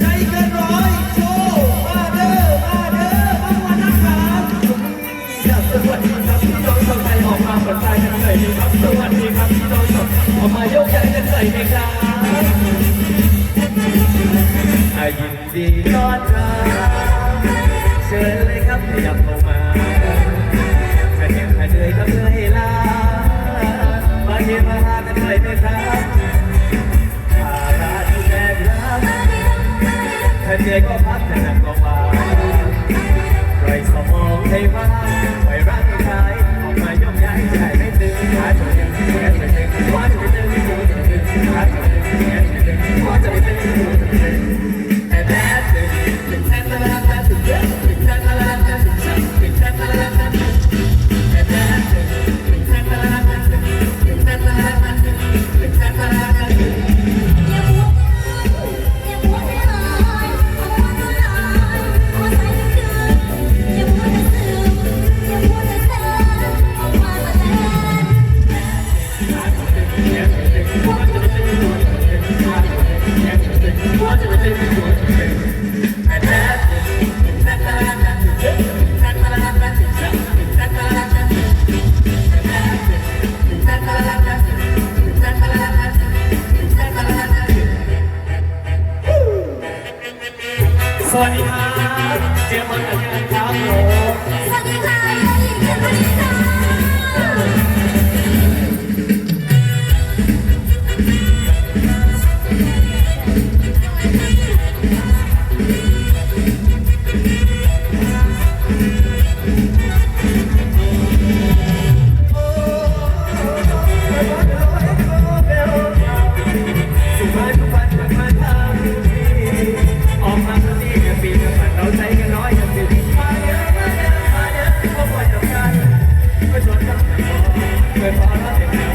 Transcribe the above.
ใจเกินร้อยโชว์มาเด้อมาเด้อมาวันนะครับสวัสดีครับพี่น้องชาวไทยออกมาเปิดใจกันหน่อยครับสวัสดีครับพี่น้องชาวออกมายกใจกันหน่อยดีครับยินดีต้อนรับเชิญเลยครับขยับเข้ามาขยับขยเลยครับเมื่อยล้ามาเที่ยวมาหากันหน่อยไหมครับ ถ้เหอก็พักแต่นักก็เาปล่อยสมองให้ว่างปล่อรักงกาย วัสดีครัเจมส์กันครับผมสวัสดีค่ะยินดีต้อนรับ Gracias.